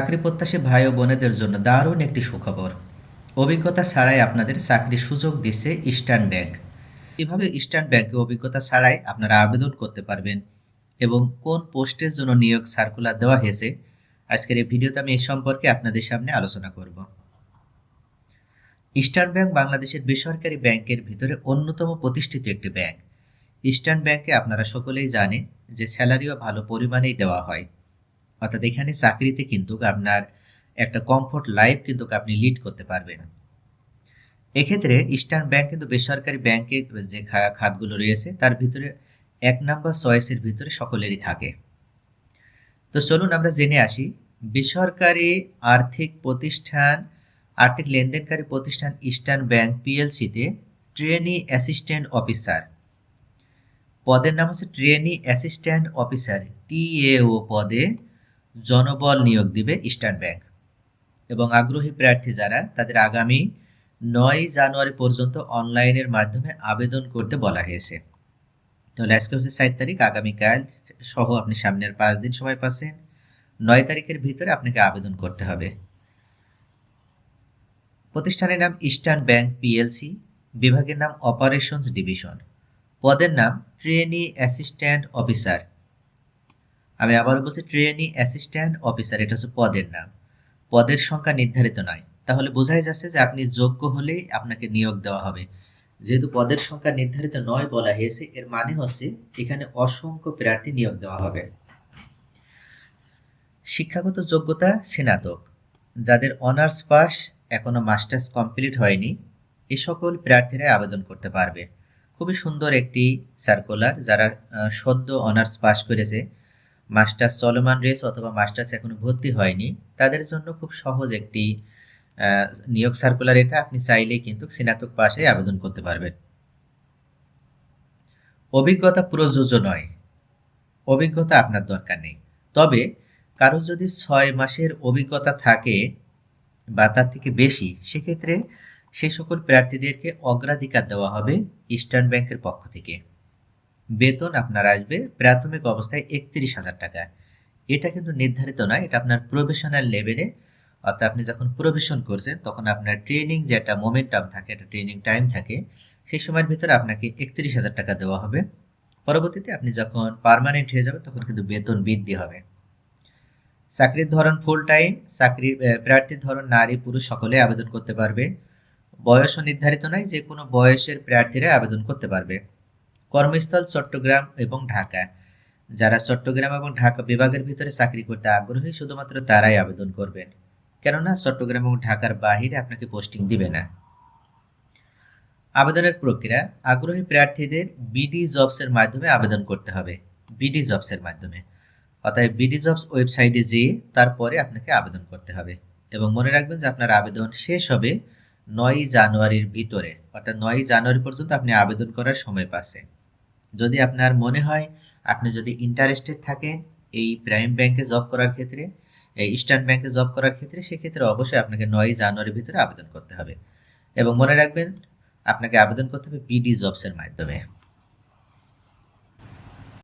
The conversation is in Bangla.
চাকরি প্রত্যাশী ভাই ও বোনেদের জন্য দারুণ একটি সুখবর। অভিজ্ঞতা ছাড়াই আপনাদের চাকরির সুযোগ দিচ্ছে ইস্টার্ন ব্যাংক। কীভাবে ইস্টার্ন ব্যাংকে অভিজ্ঞতা ছাড়াই আপনারা আবেদন করতে পারবেন এবং কোন পোস্টের জন্য নিয়োগ সার্কুলার দেওয়া হয়েছে, আজকের এই ভিডিওতে আমি এই সম্পর্কে আপনাদের সামনে আলোচনা করব। ইস্টার্ন ব্যাংক বাংলাদেশের বেসরকারি ব্যাংকের ভিতরে অন্যতম প্রতিষ্ঠিত একটি ব্যাংক। ইস্টার্ন ব্যাংকে আপনারা সকলেই জানেন যে স্যালারিও ভালো পরিমাণেই দেওয়া হয়। অর্থাৎ এখানে চাকরিতে কিন্তু আপনার একটা কমফোর্ট লাইফ কিন্তু আপনি লিড করতে পারবেন। এক্ষেত্রে ইস্টার্ন ব্যাংক কিন্তু বেসরকারি ব্যাংকের যে খাতগুলো রয়েছে, তার ভিতরে এক নাম্বার চয়েসের ভিতরে সকলেরই থাকে। তো চলুন আমরা জেনে আসি, বেসরকারি আর্থিক প্রতিষ্ঠান, আর্থিক লেনদেনকারী প্রতিষ্ঠান ইস্টার্ন ব্যাংক পিএলসিতে ট্রেনি অ্যাসিস্ট্যান্ট অফিসার পদের নাম হচ্ছে ট্রেনি অ্যাসিস্ট্যান্ট অফিসার টিএও পদে জনবল নিয়োগ দিবে ইস্টার্ন ব্যাংক। এবং আগ্রহী প্রার্থী যারা, তাদের আগামী নয় জানুয়ারি পর্যন্ত অনলাইনের মাধ্যমে আবেদন করতে বলা হয়েছে। তাহলে আজকে হচ্ছে সাত তারিখ, আগামীকাল সহ আপনি সামনের পাঁচ দিন সময় পাচ্ছেন। নয় তারিখের ভিতরে আপনাকে আবেদন করতে হবে। প্রতিষ্ঠানের নাম ইস্টার্ন ব্যাংক পিএলসি, বিভাগের নাম অপারেশনস ডিভিশন। পদের নাম ট্রেনি অ্যাসিস্ট্যান্ট অফিসার। আমি আবারও বলছি ট্রেনি অ্যাসিস্ট্যান্ট অফিসার এটা হচ্ছে পদের নাম। পদের সংখ্যা নির্ধারিত নয়। তাহলে বোঝাই যাচ্ছে যে আপনি যোগ্য হলেই আপনাকে নিয়োগ দেওয়া হবে। যেহেতু পদের সংখ্যা নির্ধারিত নয় বলা হয়েছে, এর মানে হচ্ছে এখানে অসংখ্য প্রার্থী নিয়োগ দেওয়া হবে। শিক্ষাগত যোগ্যতা স্নাতক। যাদের অনার্স পাস এখনও মাস্টার্স কমপ্লিট হয়নি, এ সকল প্রার্থীরা আবেদন করতে পারবে। খুবই সুন্দর একটি সার্কুলার যারা সদ্য অনার্স পাস করেছে মাস্টার্স চলমান রয়েছে অথবা মাস্টার্স এখনও ভর্তি হয়নি। তাদের জন্য খুব সহজ একটি নিয়োগ সার্কুলার এটা। আপনি চাইলেই কিন্তু স্নাতক পাশে আবেদন করতে পারবেন। অভিজ্ঞতা প্রযোজ্য নয়। অভিজ্ঞতা আপনার দরকার নেই। তবে কারও যদি ছয় মাসের অভিজ্ঞতা থাকে বা তার থেকে বেশি, সেক্ষেত্রে সেই সকল প্রার্থীদেরকে অগ্রাধিকার দেওয়া হবে ইস্টার্ন ব্যাংকের পক্ষ থেকে। বেতন আপনার আসবে প্রাথমিক অবস্থায় একত্রিশ হাজার টাকা। এটা কিন্তু নির্ধারিত নয়, এটা আপনার প্রফেশনাল লেভেলে। অর্থাৎ আপনি যখন প্রবেশন করছেন, তখন আপনার ট্রেনিং যে একটা মোমেন্টাম থাকে, একটা ট্রেনিং টাইম থাকে, সেই সময়ের ভিতরে আপনাকে একত্রিশ হাজার টাকা দেওয়া হবে। পরবর্তীতে আপনি যখন পার্মানেন্ট হয়ে যাবেন, তখন কিন্তু বেতন বৃদ্ধি হবে। চাকরির ধরন ফুল টাইম চাকরির প্রার্থীর ধরন নারী, পুরুষ, সকলে আবেদন করতে পারবে। বয়সও নির্ধারিত নয়, যে কোনো বয়সের প্রার্থীরা আবেদন করতে পারবে। কর্মস্থল চট্টগ্রাম এবং ঢাকা। যারা চট্টগ্রাম এবং ঢাকা বিভাগের ভিতরে চাকরি করতে আগ্রহী, শুধুমাত্র তারাই আবেদন করবেন। কেননা, চট্টগ্রাম এবং ঢাকার বাহিরে আপনাকে পোস্টিং দিবে না। আবেদনের প্রক্রিয়া, আগ্রহী প্রার্থীদের বিডি জবসের মাধ্যমে আবেদন করতে হবে। বিডি জবসের মাধ্যমে। অতএব বিডি জবস ওয়েবসাইটে যেয়ে তারপরে আপনাকে আবেদন করতে হবে। এবং মনে রাখবেন যে আপনার আবেদন শেষ হবে নয়ই জানুয়ারির ভিতরে। অর্থাৎ নয়ই জানুয়ারি পর্যন্ত আপনি আবেদন করার সময় পাচ্ছেন। যদি আপনার মনে হয় আপনি যদি ইন্টারেস্টেড থাকেন এই প্রাইম ব্যাংকে জব করার ক্ষেত্রে, এই ইস্টার্ন ব্যাংকে জব করার ক্ষেত্রে, সেক্ষেত্রে অবশ্যই আপনাকে নয়ই জানুয়ারির ভিতরে আবেদন করতে হবে। এবং মনে রাখবেন, আপনাকে আবেদন করতে হবে পিডি জবসের মাধ্যমে।